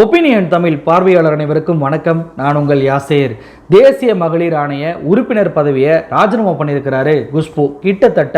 Opinion Tamil பார்வையாளர் அனைவருக்கும் வணக்கம். நான் உங்கள் யாசேர். தேசிய மகளிர் ஆணைய உறுப்பினர் பதவியை ராஜினாமா பண்ணியிருக்கிறாரு குஷ்பு. கிட்டத்தட்ட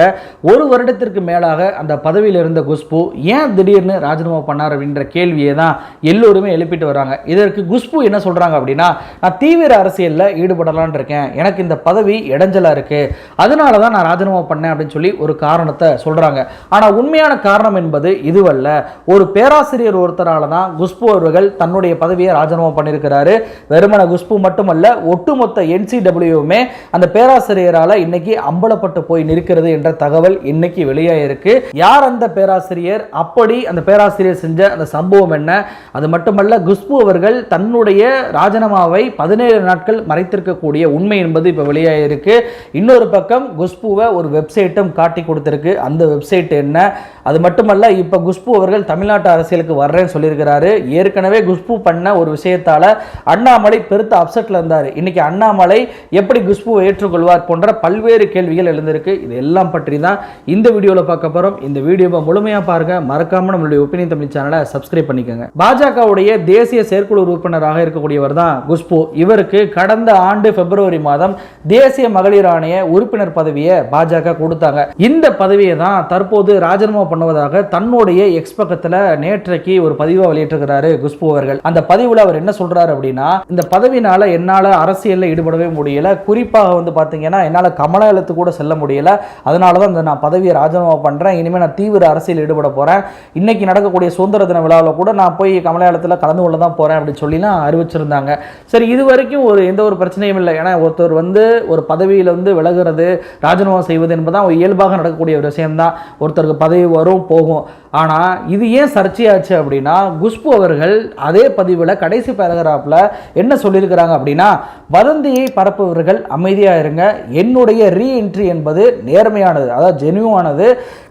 ஒரு வருடத்திற்கு மேலாக அந்த பதவியில் இருந்த குஷ்பு ஏன் திடீர்னு ராஜினாமா பண்ணார் அப்படின்ற கேள்வியை தான் எல்லோருமே எழுப்பிட்டு வராங்க. இதற்கு குஷ்பு என்ன சொல்கிறாங்க அப்படின்னா நான் தீவிர அரசியலில் ஈடுபடலான் இருக்கேன். எனக்கு இந்த பதவி இடைஞ்சலாக இருக்குது அதனால தான் நான் ராஜினாமா பண்ணேன் அப்படின்னு சொல்லி ஒரு காரணத்தை சொல்கிறாங்க ஆனால் உண்மையான காரணம் என்பது இதுவல்ல. ஒரு பேராசிரியர் ஒருத்தரால் தான் குஷ்பு அவர்கள் தன்னுடைய பதவியை ராஜினாமா பண்ணியிருக்கிறாரு. வெறுமன குஷ்பு மட்டுமல்ல ஒட்டுமொத்த என்சிடபிள்யூவுமே அந்த பேராசிரியரால இன்னைக்கு அம்பலப்பட்டு போய் நிற்கிறது என்ற தகவல் இன்னைக்கு வெளியாயிருக்கு. யார் அந்த பேராசிரியர்? அப்படி அந்த பேராசிரியர் செஞ்ச அந்த சம்பவம் என்ன? அது மட்டுமல்ல குஷ்பு அவர்கள் தன்னுடைய ராஜினாமாவை பதினேழு நாட்கள் மறைத்திருக்கக்கூடிய உண்மை என்பது இப்போ வெளியாயிருக்கு. இன்னொரு பக்கம் குஷ்புவை ஒரு வெப்சைட்டும் காட்டி கொடுத்திருக்கு. அந்த வெப்சைட் என்ன? அது மட்டுமல்ல இப்போ குஷ்பு அவர்கள் தமிழ்நாட்டு அரசியலுக்கு வர்றேன்னு சொல்லியிருக்கிறாரு. ஏற்கனவே ஏற்கனவே குஷ்பு பண்ண ஒரு விஷயத்தால் அண்ணாமலை பெருத்த அப்செட்டில் இருந்தார். இன்றைக்கி அண்ணாமலை எப்படி குஷ்புவை ஏற்றுக்கொள்வார் போன்ற பல்வேறு கேள்விகள் எழுந்திருக்கு. இது எல்லாம் பற்றி தான் இந்த வீடியோவில் பார்க்க போகிறோம் இந்த வீடியோவை முழுமையாக பாருங்க. மறக்காமல் நம்மளுடைய ஒப்பீனியன் தமிழ் சேனலை சப்ஸ்கிரைப் பண்ணிக்கோங்க. பாஜகவுடைய தேசிய செயற்குழு உறுப்பினராக இருக்கக்கூடியவர் தான் குஷ்பு. இவருக்கு கடந்த ஆண்டு பிப்ரவரி மாதம் தேசிய மகளிர் ஆணைய உறுப்பினர் பதவியை பாஜக கொடுத்தாங்க. இந்த பதவியை தான் தற்போது ராஜினாமா பண்ணுவதாக தன்னுடைய எக்ஸ் பக்கத்தில் நேற்றைக்கு ஒரு பதிவாக வெளியிட்டிருக்கிறாரு குஷ்பு. போவார்கள். அந்த பதவியில் அவர் என்ன சொல்றாரு அப்படின்னா இந்த பதவினால என்னால் அரசியலில் ஈடுபடவே முடியல. குறிப்பாக வந்து பார்த்தீங்கன்னா என்னால் கமலாலயத்து கூட செல்ல முடியல. அதனால தான் இந்த நான் பதவியை ராஜினாமா பண்ணுறேன் இனிமேல் நான் தீவிர அரசியல் ஈடுபட போகிறேன் இன்னைக்கு நடக்கக்கூடிய சுதந்திர தின விழாவில் கூட நான் போய் கமலாலயத்தில் கலந்து கொள்ள தான் போகிறேன் அப்படின்னு சொல்லிலாம் அறிவிச்சிருந்தாங்க. சரி இது வரைக்கும் ஒரு எந்த ஒரு பிரச்சனையும் இல்லை. ஏன்னா ஒருத்தர் வந்து ஒரு பதவியில் வந்து விலகிறது ராஜினாமா செய்வது என்பதுதான் ஒரு இயல்பாக நடக்கக்கூடிய ஒரு விஷயம்தான். ஒருத்தருக்கு பதவி வரும் போகும். ஆனால் இது ஏன் சர்ச்சையாச்சு அப்படின்னா குஷ்பு அவர்கள் அதே பதிவில் கடைசி பேராகிராஃபில் என்ன சொல்லியிருக்கிறாங்க அப்படின்னா வதந்தியை பரப்புபவர்கள் அமைதியாக இருங்க என்னுடைய ரீஎன்ட்ரி என்பது நேர்மையானது அதாவது ஜெனுவானது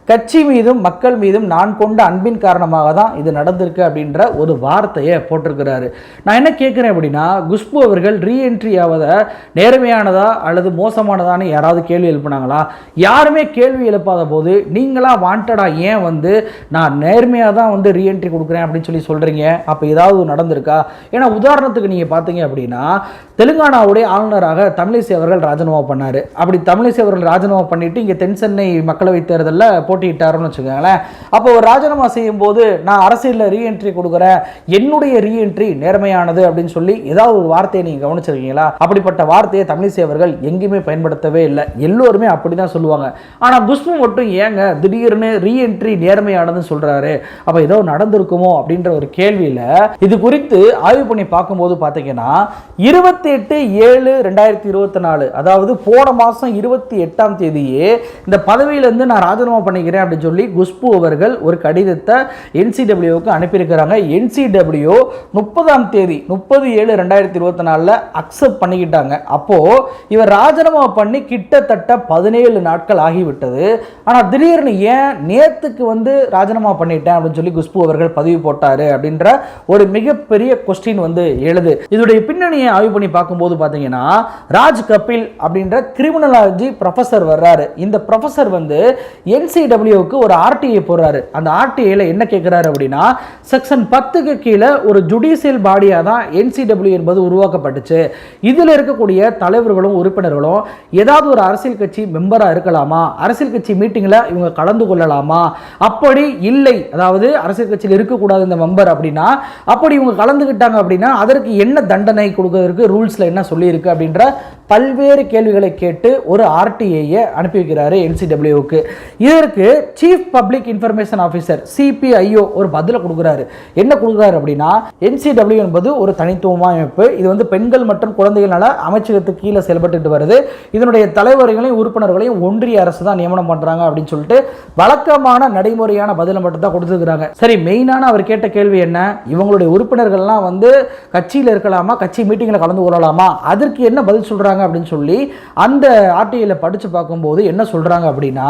கட்சி மீதும் மக்கள் மீதும் நான் கொண்ட அன்பின் காரணமாக தான் இது நடந்திருக்கு அப்படின்ற ஒரு வார்த்தையை போட்டிருக்கிறாரு. நான் என்ன கேட்குறேன் அப்படின்னா குஷ்பு அவர்கள் ரீஎன்ட்ரி ஆவதை நேர்மையானதா அல்லது மோசமானதான்னு யாராவது கேள்வி எழுப்புனாங்களா? யாருமே கேள்வி எழுப்பாத போது நீங்களாக வாண்டடா ஏன் வந்து நான் நேர்மையாக தான் வந்து ரீஎன்ட்ரி கொடுக்குறேன் அப்படின்னு சொல்லி சொல்கிறீங்க அப்போ ஏதாவது நடந்திருக்கா? ஏன்னா உதாரணத்துக்கு நீங்கள் பார்த்தீங்க அப்படின்னா தெலுங்கானாவுடைய ஆளுநராக தமிழிசை அவர்கள் ராஜினாமா பண்ணார். அப்படி தமிழிசை அவர்கள் ராஜினாமா பண்ணிவிட்டு இங்கே தென் சென்னை மக்களவைத் தேர்தலில் போட்டியிட்டாருன்னு வச்சுக்கோங்களேன். அப்போ ஒரு ராஜினாமா செய்யும் போது நான் அரசியலில் ரீஎன்ட்ரி கொடுக்குறேன். என்னுடைய ரீஎன்ட்ரி நேர்மையானது அப்படின்னு சொல்லி ஏதாவது ஒரு வார்த்தையை நீங்கள் கவனிச்சிருக்கீங்களா? அப்படிப்பட்ட வார்த்தையை தமிழிசை அவர்கள் எங்கேயுமே பயன்படுத்தவே இல்லை. எல்லோருமே அப்படி தான் சொல்லுவாங்க. ஆனால் குஷ்பு மட்டும் ஏங்க திடீர்னு ரீஎன்ட்ரி நேர்மையானதுன்னு சொல்கிறாரு அப்போ ஏதோ நடந்திருக்குமோ அப்படின்ற ஒரு கேள்வியில் இது குறித்து ஆய்வு பண்ணி பார்க்கும்போது பார்த்தீங்கன்னா இருபத்தி எட்டு ஏழு ரெண்டாயிரத்தி இருபத்தி நாலு அதாவது போன மாதம் இருபத்தி எட்டாம் தேதியே இந்த பதவியிலேருந்து நான் ராஜினாமா பண்ணி பண்ணிக்கிறேன் அப்படின்னு சொல்லி குஷ்பு அவர்கள் ஒரு கடிதத்தை என்சிடபிள்யூவுக்கு அனுப்பியிருக்கிறாங்க. என்சிடபிள்யூ முப்பதாம் தேதி முப்பது ஏழு ரெண்டாயிரத்தி இருபத்தி நாலில் அக்செப்ட் பண்ணிக்கிட்டாங்க. அப்போது இவர் ராஜினாமா பண்ணி கிட்டத்தட்ட பதினேழு நாட்கள் ஆகிவிட்டது. ஆனால் திடீர்னு ஏன் நேத்துக்கு வந்து ராஜினாமா பண்ணிட்டேன் அப்படின்னு சொல்லி குஷ்பு அவர்கள் பதிவு போட்டார் அப்படின்ற ஒரு மிகப்பெரிய கொஸ்டின் வந்து எழுது. இதோடைய பின்னணியை ஆய்வு பண்ணி பார்க்கும்போது பார்த்தீங்கன்னா ராஜ் கபில் அப்படின்ற கிரிமினலாஜி ப்ரொஃபஸர் வர்றாரு. இந்த ப்ரொஃபஸர் வந்து என்சிடபிள்யூக்கு ஒரு ஆர்டிஐ போடுறாரு. அந்த ஆர்டிஐயில் என்ன கேட்குறாரு அப்படின்னா செக்ஷன் பத்துக்கு கீழே ஒரு ஜுடிஷியல் பாடியாக தான் என்சிடபிள்யூ என்பது உருவாக்கப்பட்டுச்சு. இதில் இருக்கக்கூடிய தலைவர்களும் உறுப்பினர்களும் ஏதாவது ஒரு அரசியல் கட்சி மெம்பராக இருக்கலாமா? அரசியல் கட்சி மீட்டிங்கில் இவங்க கலந்து கொள்ளலாமா? அப்படி இல்லை. அதாவது அரசியல் கட்சியில் இருக்கக்கூடாது இந்த மெம்பர் அப்படின்னா அப்படி இவங்க கலந்துக்கிட்டாங்க அப்படின்னா அதற்கு என்ன தண்டனை கொடுக்கறதுக்கு ரூல்ஸில் என்ன சொல்லியிருக்கு அப்படின்ற பல்வேறு கேள்விகளை கேட்டு ஒரு ஆர்டிஐயை அனுப்பி வைக்கிறாரு என்சிடபிள்யூவுக்கு இதற்கு chief public information officer CPIO ஒரு பதிலை கொடுக்குறாரு. என்ன கொடுக்குறாரு அப்படின்னா என்சிடபிள்யூ என்பது ஒரு தனித்துவமான அமைப்பு. இது வந்து பெண்கள் மற்றும் குழந்தைகள் நல அமைச்சகத்துக்கு கீழே செயல்பட்டு வருது. இதனுடைய தலைவர்களையும் உறுப்பினர்களையும் ஒன்றிய அரசு தான் நியமனம் பண்றாங்க அப்படின்னு சொல்லிட்டு வழக்கமான நடைமுறையான பதிலை மட்டும் தான் கொடுத்துருக்காங்க சரி மெயினான அவர் கேட்ட கேள்வி என்ன? இவங்களுடைய உறுப்பினர்கள்லாம் வந்து கட்சியில் இருக்கலாமா? கட்சி மீட்டிங்கில் கலந்து கொள்ளலாமா? அதற்கு என்ன பதில் சொல்றாங்க அப்படின்னு சொல்லி அந்த ஆர்டிஐயில் படித்து பார்க்கும்போது என்ன சொல்றாங்க அப்படின்னா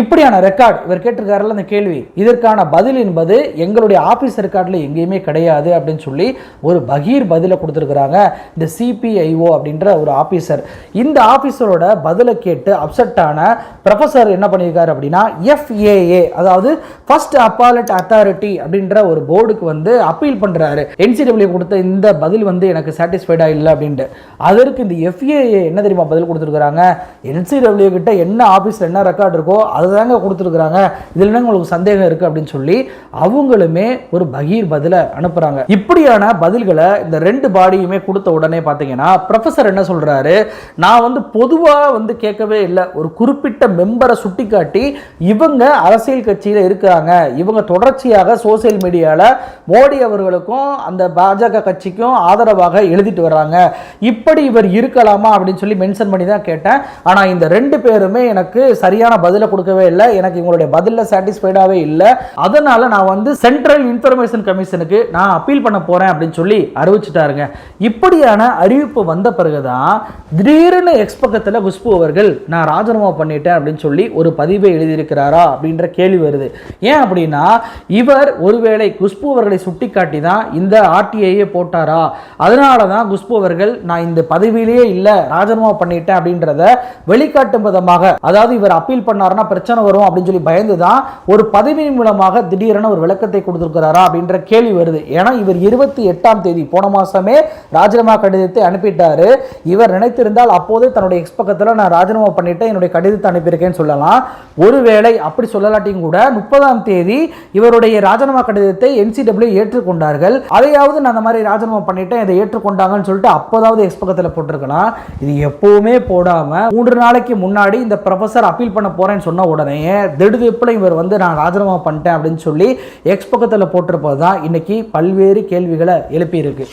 இப்படியான ரெக்கார்டு இவர் கேட்டிருக்காருல அந்த கேள்வி. இதற்கான பதில் என்பது எங்களுடைய ஆபீஸ் ரெக்கார்டில் எங்கேயுமே கிடையாது அப்படின்னு சொல்லி ஒரு பகீர் பதிலை கொடுத்துருக்குறாங்க இந்த சிபிஐஓ அப்படின்ற ஒரு ஆஃபீஸர் இந்த ஆஃபீஸரோட பதிலை கேட்டு அப்செட் ஆன ப்ரொஃபசர் என்ன பண்ணியிருக்காரு அப்படின்னா எஃப்ஏஏ அதாவது ஃபர்ஸ்ட் அப்பாலட் அத்தாரிட்டி அப்படின்ற ஒரு போர்டுக்கு வந்து அப்பீல் பண்றாரு. என்சிடபிள்யூ கொடுத்த இந்த பதில் வந்து எனக்கு சாட்டிஸ்ஃபைடா இல்லை அப்படின்ட்டு. அதற்கு இந்த எஃப்ஏஏ என்ன தெரியுமா பதில் கொடுத்துருக்காங்க என்சிடபிள்யூ கிட்ட என்ன ஆஃபீஸில் என்ன ரெக்கார்ட் இருக்கோ அதுதாங்க கொடுத்துருக்காங்க இதில் என்ன உங்களுக்கு சந்தேகம் இருக்கு அப்படின்னு சொல்லி அவங்களுமே ஒரு பகீர் பதிலை அனுப்புகிறாங்க இப்படியான பதில்களை இந்த ரெண்டு பாடியுமே கொடுத்த உடனே பார்த்தீங்கன்னா ப்ரொஃபசர் என்ன சொல்கிறாரு நான் வந்து பொதுவாக வந்து கேட்கவே இல்லை. ஒரு குறிப்பிட்ட மெம்பரை சுட்டிக்காட்டி இவங்க அரசியல் கட்சியில் இருக்கிறாங்க. இவங்க தொடர்ச்சியாக சோசியல் மீடியாவில் மோடி அவர்களுக்கும் அந்த பாஜக கட்சிக்கும் ஆதரவாக எழுதிட்டு வர்றாங்க. இப்படி இவர் இருக்கலாமா அப்படின்னு சொல்லி மென்ஷன் பண்ணி தான் கேட்டேன். ஆனால் இந்த ரெண்டு பேருமே எனக்கு சரியான பதிலை கொடுக்கவே இல்லை. எனக்கு இவங்களுடைய பதிலில் சாட்டிஸ்ஃபைடாகவே இல்லை. அதனால நான் வந்து சென்ட்ரல் இன்ஃபர்மேஷன் கமிஷனுக்கு நான் அப்பீல் பண்ண போகிறேன் அப்படின்னு சொல்லி அறிவிச்சிட்டாருங்க. இப்படியான அறிவிப்பு வந்த பிறகுதான் திடீர்னு எக்ஸ்பக்கத்தில் குஷ்பு அவர்கள் நான் ராஜினாமா பண்ணிட்டேன் அப்படின்னு சொல்லி ஒரு பதிவை எழுதியிருக்கிறாரா அப்படின்ற கேள்வி வருது. ஏன் அப்படின்னா இவர் ஒருவேளை குஷ்பு அவர்களை சுட்டிக்காட்டி தான் இந்த ஆர்டிஐயே போட்டாரா? அதனால தான் குஷ்பு அவர்கள் நான் இந்த பதவியிலேயே இல்லை ராஜினாமா பண்ணிட்டேன் அப்படின்றத வெளிக்காட்டும் விதமாக அதாவது இவர் அப்பீல் பண்ணாருன்னா பிரச்சனை வரும் அப்படின்னு சொல்லி பயந்து தான் ஒரு பதவி மூலமாக திடீரென ஒரு விளக்கத்தை கொடுத்துருக்கிறாரா அப்படின்ற கேள்வி வருது. ஏன்னா இவர் இருபத்தி எட்டாம் தேதி போன மாதமே ராஜினாமா கடிதத்தை அனுப்பிட்டார். இவர் நினைத்திருந்தால் அப்போதே தன்னுடைய எக்ஸ் பக்கத்தில் நான் ராஜினாமா பண்ணிவிட்டேன் என்னுடைய கடிதத்தை அனுப்பியிருக்கேன்னு சொல்லலாம். ஒருவேளை அப்படி சொல்லலாட்டியும் கூட முப்பதாம் தேதி இவருடைய ராஜினாமா கடிதத்தை என்சிடபிள்யூ ஏற்றுக்கொண்டார்கள். அதையாவது நான் அந்த மாதிரி ராஜினாமா பண்ணிட்டேன் இதை ஏற்றுக்கொண்டாங்கன்னு சொல்லிட்டு அப்போதாவது எக்ஸ் பக்கத்தில் போட்டிருக்கலாம். இது எப்பவுமே போடாமல் மூன்று நாளைக்கு முன்னாடி இந்த ப்ரொஃபசர் அப்பீல் பண்ண போகிறேன்னு சொன்ன உடனே திடுது எப்படி இவர் வந்து நான் ராஜினாமா பண்ணிட்டேன் அப்படின்னு சொல்லி எக்ஸ் பக்கத்தில் போட்டிருப்பது தான் இன்னைக்கு பல்வேறு கேள்விகளை எழுப்பியிருக்கு.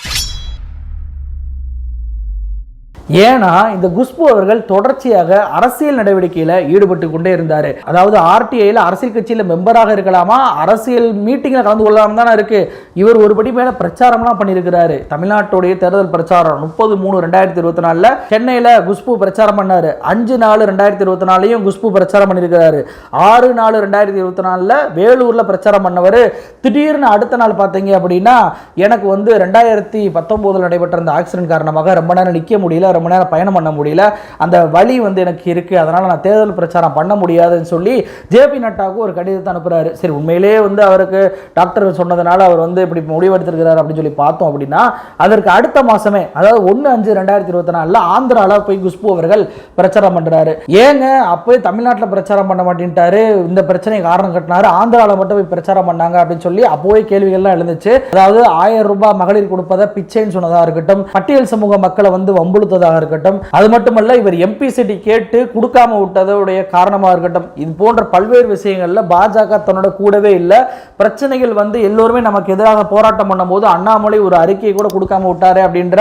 ஏன்னா இந்த குஷ்பு அவர்கள் தொடர்ச்சியாக அரசியல் நடவடிக்கையில் ஈடுபட்டு கொண்டே இருந்தார். அதாவது ஆர்டிஐயில் அரசியல் கட்சியில் மெம்பராக இருக்கலாமா? அரசியல் மீட்டிங்கில் கலந்து கொள்ளலாம் தானே இருக்கு. இவர் ஒருபடி மேலே பிரச்சாரம்லாம் பண்ணியிருக்கிறாரு. தமிழ்நாட்டுடைய தேர்தல் பிரச்சாரம் முப்பது மூணு ரெண்டாயிரத்தி இருபத்தி நாலில் சென்னையில் குஷ்பு பிரச்சாரம் பண்ணாரு. அஞ்சு நாலு ரெண்டாயிரத்தி இருபத்தி நாலையும் குஷ்பு பிரச்சாரம் பண்ணியிருக்கிறாரு. ஆறு நாலு ரெண்டாயிரத்தி இருபத்தி நாலில் வேலூரில் பிரச்சாரம் பண்ணவர். திடீர்னு அடுத்த நாள் பார்த்தீங்க அப்படின்னா எனக்கு வந்து ரெண்டாயிரத்தி பத்தொம்போதில் நடைபெற்ற அந்த ஆக்சிடென்ட் காரணமாக ரொம்ப நேரம் நிற்க முடியல. ரொம்ப நேரம் பயணம் பண்ண முடியல. அந்த வலி வந்து எனக்கு இருக்கு. அதனால் நான் தேர்தல் பிரச்சாரம் பண்ண முடியாதுன்னு சொல்லி ஜேபி நட்டாவுக்கு ஒரு கடிதத்தை அனுப்புகிறாரு சரி உண்மையிலேயே வந்து அவருக்கு டாக்டர் சொன்னதுனால அவர் வந்து இப்படி முடிவெடுத்திருக்கிறார் அப்படின்னு சொல்லி பார்த்தோம் அப்படின்னா அதற்கு அடுத்த மாதமே அதாவது ஒன்று அஞ்சு ரெண்டாயிரத்தி இருபத்தி நாலில் ஆந்திராவில் போய் குஷ்பு அவர்கள் பிரச்சாரம் பண்ணுறாரு ஏங்க அப்போயே தமிழ்நாட்டில் பிரச்சாரம் பண்ண மாட்டேன்ட்டாரு. இந்த பிரச்சனை காரணம் கட்டினாரு. ஆந்திராவில் மட்டும் போய் பிரச்சாரம் பண்ணாங்க அப்படின்னு சொல்லி அப்போவே கேள்விகள்லாம் எழுந்துச்சு. அதாவது ஆயிரம் ரூபாய் மகளிர் கொடுப்பதை பிச்சைன்னு சொன்னதாக இருக்கட்டும் பட்டியல் சமூக மக்களை வந்து வம்புழுத்ததாக இருக்கட்டும். அது மட்டுமல்ல இவர் எம்பி சிட்டி கேட்டு கொடுக்காம விட்டதோடைய காரணமாக இருக்கட்டும். இது போன்ற பல்வேறு விஷயங்களில் பாஜக தன்னோட கூடவே இல்லை. பிரச்சனைகள் வந்து எல்லோருமே நமக்கு எதிராக போராட்டம் பண்ணும்போது அண்ணாமலை ஒரு அறிக்கையை கூட கொடுக்காம விட்டாரு அப்படின்ற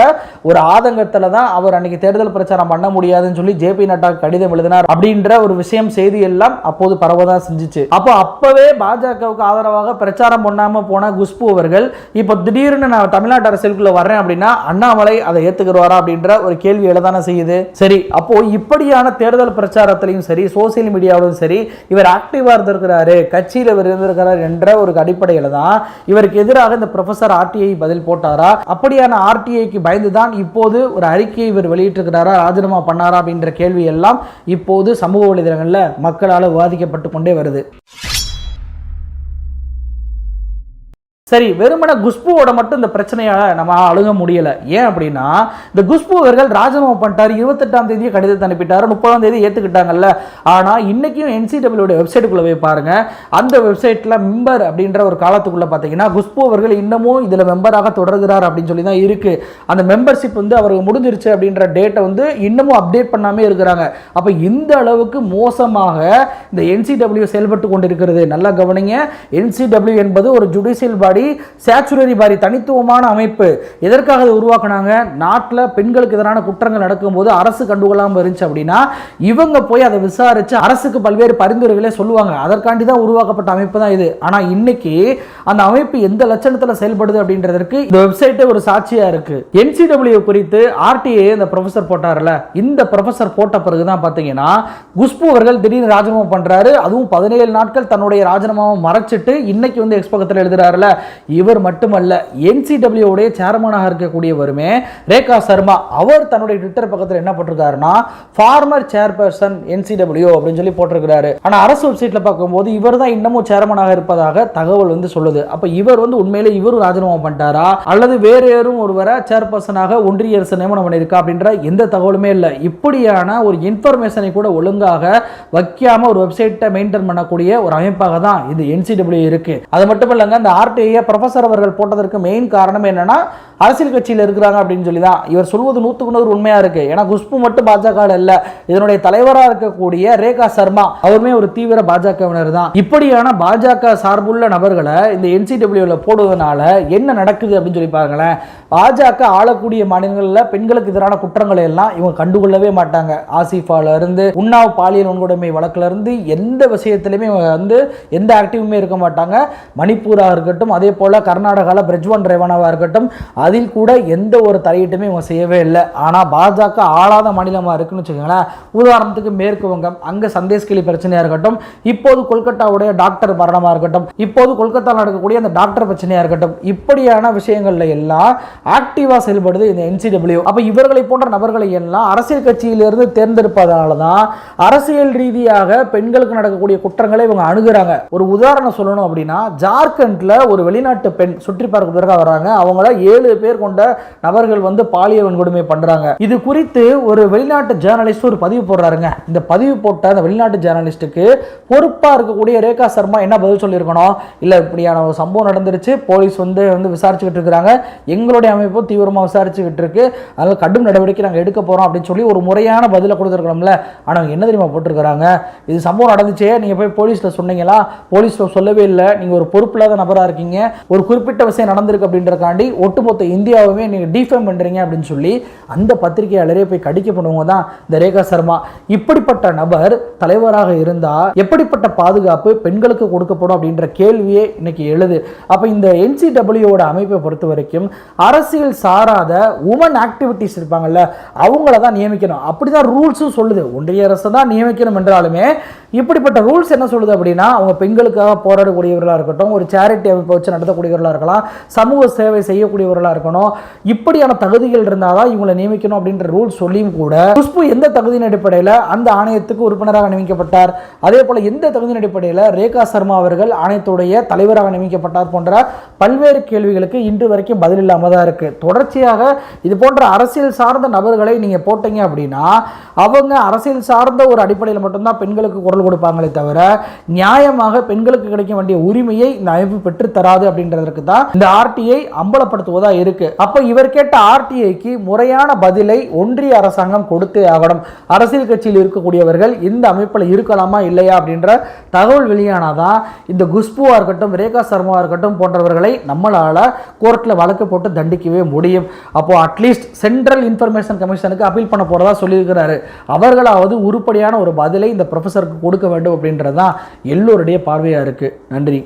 ஒரு ஆதங்கத்தில் தான் அவர் அன்னைக்கு தேர்தல் பிரச்சாரம் பண்ண முடியாதுன்னு சொல்லி ஜேபி நட்டா கடிதம் எழுதினார் அப்படின்ற ஒரு விஷயம் செய்தி எல்லாம் அப்போது பரவதான் செஞ்சிச்சு அப்போ அப்பவே பாஜகவுக்கு ஆதரவாக பிரச்சாரம் பண்ணாம போன குஷ்பு அவர்கள் இப்போ திடீர்னு நான் தமிழ்நாட்டு அரசியலுக்குள்ள வர்றேன் அப்படின்னா அண்ணாமலை அதை ஏத்துக்குருவாரா அப்படின்ற ஒரு கேள்வி தானே செய்யுது? சரி அப்போ இப்படியான தேர்தல் பிரச்சாரத்திலையும் சரி சோசியல் மீடியாவிலும் சரி இவர் ஆக்டிவா இருந்திருக்கிறாரு கட்சியில் இவர் இருந்திருக்கிறார் என்ற ஒரு அடிப்படையில் தான் இவருக்கு எதிராக இந்த ப்ரொஃபசர் ஆர்டிஐ பதில் போட்டாரா? அப்படியான ஆர்டிஐக்கு பயந்து தான் இப்போது ஒரு அறிக்கையை இவர் வெளியிட்டிருக்கிறாரா? ராஜினாமா பண்ணாரா? அப்படின்ற கேள்வி எல்லாம் இப்போது சமூக வலைதளங்களில் மக்களால் விவாதிக்கப்பட்டு கொண்டே வருது. சரி வெறுமன குஷ்புவோட மட்டும் இந்த பிரச்சனையால் நம்ம அழுக முடியலை. ஏன் அப்படின்னா இந்த குஷ்பு அவர்கள் ராஜினாமா பண்ணிட்டார் இருபத்தெட்டாம் தேதியே கடிதத்தை அனுப்பிட்டார் முப்பதாம் தேதி ஏற்றுக்கிட்டாங்கல்ல ஆனால் இன்றைக்கும் என்சிடபிள்யூட வெப்சைட்டுக்குள்ளே போய் பாருங்கள் அந்த வெப்சைட்டில் மெம்பர் அப்படின்ற ஒரு காலத்துக்குள்ளே பார்த்தீங்கன்னா குஷ்பு அவர்கள் இன்னமும் இதில் மெம்பராக தொடர்கிறார் அப்படின்னு சொல்லி தான் இருக்குது அந்த மெம்பர்ஷிப் வந்து அவருக்கு முடிஞ்சிருச்சு அப்படின்ற டேட்டை வந்து இன்னமும் அப்டேட் பண்ணாமே இருக்கிறாங்க. அப்போ இந்த அளவுக்கு மோசமாக இந்த என்சிடபிள்யூ செயல்பட்டு கொண்டிருக்கிறது. நல்லா கவனிங்க. என்சிடபிள்யூ என்பது ஒரு judicial body body statutory body தனித்துவமான அமைப்பு. எதற்காக அதை உருவாக்குனாங்க? நாட்டில் பெண்களுக்கு எதிரான குற்றங்கள் நடக்கும்போது அரசு கண்டுகொள்ளாமல் இருந்துச்சு அப்படின்னா இவங்க போய் அதை விசாரித்து அரசுக்கு பல்வேறு பரிந்துரைகளை சொல்லுவாங்க. அதற்காண்டி தான் உருவாக்கப்பட்ட அமைப்பு தான் இது. ஆனால் இன்னைக்கு அந்த அமைப்பு எந்த லட்சணத்தில் செயல்படுது அப்படின்றதற்கு இந்த வெப்சைட்டே ஒரு சாட்சியாக இருக்கு. என்சிடபிள்யூ குறித்து ஆர்டிஏ இந்த ப்ரொஃபசர் போட்டார்ல. இந்த ப்ரொஃபசர் போட்ட பிறகு தான் பார்த்தீங்கன்னா குஷ்பு அவர்கள் திடீர்னு ராஜினாமா பண்றாரு. அதுவும் பதினேழு நாட்கள் தன்னுடைய ராஜினாமாவை மறைச்சிட்டு இன்னைக்கு வந்து எக்ஸ்பக்கத்தில் எழுதுறாருல. இவர் மட்டுமல்ல என்சிடபிள்யூடைய சேர்மனாக இருக்கக்கூடியவருமே ரேகா சர்மா அவர் தன்னுடைய ட்விட்டர் பக்கத்தில் என்ன போட்டிருக்காருன்னா ஃபார்மர் சேர்பர்சன் என்சிடபிள்யூ அப்படின்னு சொல்லி போட்டிருக்கிறாரு. ஆனால் அரசு வெப்சைட்ல பார்க்கும்போது இவர் தான் இன்னமும் சேர்மனாக இருப்பதாக தகவல் வந்து சொல்லுது. அப்போ இவர் வந்து உண்மையிலே இவரும் ராஜினாமா பண்ணிட்டாரா? அல்லது வேறு யாரும் ஒருவரை சேர்பர்சனாக ஒன்றிய அரசு நியமனம் பண்ணியிருக்கா அப்படின்ற எந்த தகவலுமே இல்லை. இப்படியான ஒரு இன்ஃபர்மேஷனை கூட ஒழுங்காக வைக்காம ஒரு வெப்சைட்டை மெயின்டைன் பண்ணக்கூடிய ஒரு அமைப்பாக தான் இது என்சிடபிள்யூ இருக்கு. அது மட்டும் இல்லைங்க இந்த ஆர்டிஐ ப்ரொஃபஸர் அவர்கள் போட்டதற்கு மெயின் காரணம் என்னென்னா அரசியல் கட்சியில் இருக்கிறாங்க அப்படின்னு சொல்லி தான் இவர் சொல்வது நூற்றுக்கு நூறு உண்மையாக இருக்குது ஏன்னா குஷ்பு மட்டும் பாஜக இல்ல இதனுடைய தலைவராக இருக்கக்கூடிய ரேகா சர்மா அவருமே ஒரு தீவிர பாஜகவினர் தான் இப்படியான பாஜக சார்புள்ள நபர்களை இந்த என்சிடபிள்யூல போடுவதனால என்ன நடக்குது அப்படின்னு சொல்லி பாருங்களேன். பாஜக ஆளக்கூடிய மாநிலங்களில் பெண்களுக்கு எதிரான குற்றங்களை எல்லாம் இவங்க கண்டுகொள்ளவே மாட்டாங்க. ஆசிஃபால இருந்து உன்னாவ் பாலியல் வன்கொடுமை வழக்குல இருந்து எந்த விஷயத்திலுமே இவங்க வந்து எந்த ஆக்டிவுமே இருக்க மாட்டாங்க. மணிப்பூராக இருக்கட்டும் அதே போல கர்நாடகாவில் பிரஜ்வன் ரேவனாவாக இருக்கட்டும் அதில் கூட எந்த ஒரு தலையீட்டுமே இவங்க செய்யவே இல்லை. ஆனால் பாஜக ஆளாத மாநிலமாக இருக்குன்னு வச்சுக்கோங்களேன். உதாரணத்துக்கு மேற்கு வங்கம் அங்கே சந்தேஷ்கிளி பிரச்சனையாக இருக்கட்டும் இப்போது கொல்கத்தாவுடைய டாக்டர் மரணமாக இருக்கட்டும் இப்போது கொல்கத்தாவில் நடக்கக்கூடிய அந்த டாக்டர் பிரச்சனையாக இருக்கட்டும் இப்படியான விஷயங்கள்ல எல்லாம் ஆக்டிவாக செயல்படுது இந்த என்சிடபிள்யூ அப்போ இவர்களை போன்ற நபர்களை எல்லாம் அரசியல் கட்சியிலிருந்து தேர்ந்தெடுப்பதனால தான் அரசியல் ரீதியாக பெண்களுக்கு நடக்கக்கூடிய குற்றங்களை இவங்க அணுகிறாங்க. ஒரு உதாரணம் சொல்லணும் அப்படின்னா ஜார்க்கண்ட்ல ஒரு வெளிநாட்டு பெண் சுற்றி பார்க்க வராங்க அவங்கள ஏழு பேர் கொண்ட நபர்கள் வந்து பாலியல் வன்கொடுமை பண்றாங்க. இது குறித்து ஒரு வெளிநாட்டு ஜேர்னலிஸ்ட் ஒரு பதிவு போடுறாருங்க. இந்த பதிவு போட்ட அந்த வெளிநாட்டு ஜேர்னலிஸ்ட்டுக்கு பொறுப்பா இருக்கக்கூடிய ரேகா சர்மா என்ன பதில் சொல்லியிருக்கணும்? இல்ல இப்படியான ஒரு சம்பவம் நடந்துருச்சு. போலீஸ் வந்து வந்து விசாரிச்சுக்கிட்டு இருக்கிறாங்க எங்களுடைய அமைப்பு தீவிரமா விசாரிச்சுக்கிட்டு இருக்கு. அதனால கடும் நடவடிக்கை நாங்கள் எடுக்க போறோம் அப்படின்னு சொல்லி ஒரு முறையான பதிலை கொடுத்துருக்கணும்ல ஆனா என்ன தெரியுமா போட்டிருக்கிறாங்க? இது சம்பவம் நடந்துச்சே நீங்க போய் போலீஸ்ல சொன்னீங்களா? போலீஸ்ல சொல்லவே இல்லை. நீங்க ஒரு பொறுப்பில்லாத நபரா இருக்கீங்க. ஒரு குறிப்பிட்ட விஷயம் நடந்திருக்கு அப்படின்றக்காண்டி ஒட்டுமொத்த இந்தியாவுமே நீங்க டிஃபேம் பண்ணுறீங்க அப்படின்னு சொல்லி அந்த பத்திரிகையாளரே போய் கடிக்க பண்ணுவங்க தான் இந்த ரேகா சர்மா. இப்படிப்பட்ட நபர் தலைவராக இருந்தால் எப்படிப்பட்ட பாதுகாப்பு பெண்களுக்கு கொடுக்கப்படும் அப்படின்ற கேள்வியே இன்னைக்கு எழுது. அப்போ இந்த என்சிடபிள்யூட அமைப்பை பொறுத்த வரைக்கும் அரசியல் சாராத உமன் ஆக்டிவிட்டிஸ் இருப்பாங்கல்ல அவங்கள தான் நியமிக்கணும். அப்படிதான் ரூல்ஸும் சொல்லுது. ஒன்றிய அரசு தான் நியமிக்கணும் என்றாலுமே இப்படிப்பட்ட ரூல்ஸ் என்ன சொல்லுது அப்படின்னா அவங்க பெண்களுக்காக போராடக்கூடியவர்களாக இருக்கட்டும் ஒரு சேரிட்டி அமைப்பை வச்சு நடத்தக்கூடியவர்களாக இருக்கலாம் சமூக சேவை செய்யக்கூடியவர்களாக இருக்கணும். இப்படியான தகுதிகள் இருந்தால் தான் இவங்களை நியமிக்கணும் அப்படின்ற ரூல் சொல்லியும் கூட குஷ்பு எந்த தகுதியின் அடிப்படையில் அந்த ஆணையத்துக்கு உறுப்பினராக நியமிக்கப்பட்டார்? அதே போல் எந்த தகுதியின் அடிப்படையில் ரேகா சர்மா அவர்கள் ஆணையத்துடைய தலைவராக நியமிக்கப்பட்டார் போன்ற பல்வேறு கேள்விகளுக்கு இன்று வரைக்கும் பதில் இல்லாமல் தான் இருக்குது தொடர்ச்சியாக இது போன்ற அரசியல் சார்ந்த நபர்களை நீங்கள் போட்டீங்க அப்படின்னா அவங்க அரசியல் சார்ந்த ஒரு அடிப்படையில் மட்டும்தான் பெண்களுக்கு குரல் கொடுப்பாங்களே தவிர நியாயமாக பெண்களுக்கு கிடைக்க வேண்டிய உரிமையை இந்த அமைப்பு பெற்றுத்தராது அப்படின்றதற்கு தான் இந்த ஆர்டிஐ அம்பலப்படுத்துவதாக இருக்கு. அப்போ இவர் கேட்ட ஆர்டிஐக்கு முறையான பதிலை ஒன்றிய அரசாங்கம் கொடுத்தே ஆகணும். அரசியல் கட்சியில் இருக்கக்கூடியவர்கள் இந்த அமைப்பில் இருக்கலாமா இல்லையா அப்படின்ற தகவல் வெளியானாதான் இந்த குஷ்புவா இருக்கட்டும் ரேகா சர்மாவாக இருக்கட்டும் போன்றவர்களை நம்மளால் கோர்ட்டில் வழக்கு போட்டு தண்டிக்கவே முடியும். அப்போ அட்லீஸ்ட் சென்ட்ரல் இன்ஃபர்மேஷன் கமிஷனுக்கு அப்பீல் பண்ண போகிறதா சொல்லியிருக்கிறாரு. அவர்களாவது உருப்படியான ஒரு பதிலை இந்த ப்ரொஃபஸருக்கு கொடுக்க வேண்டும் அப்படின்றது தான் எல்லோருடைய பார்வையாக இருக்கு. நன்றி.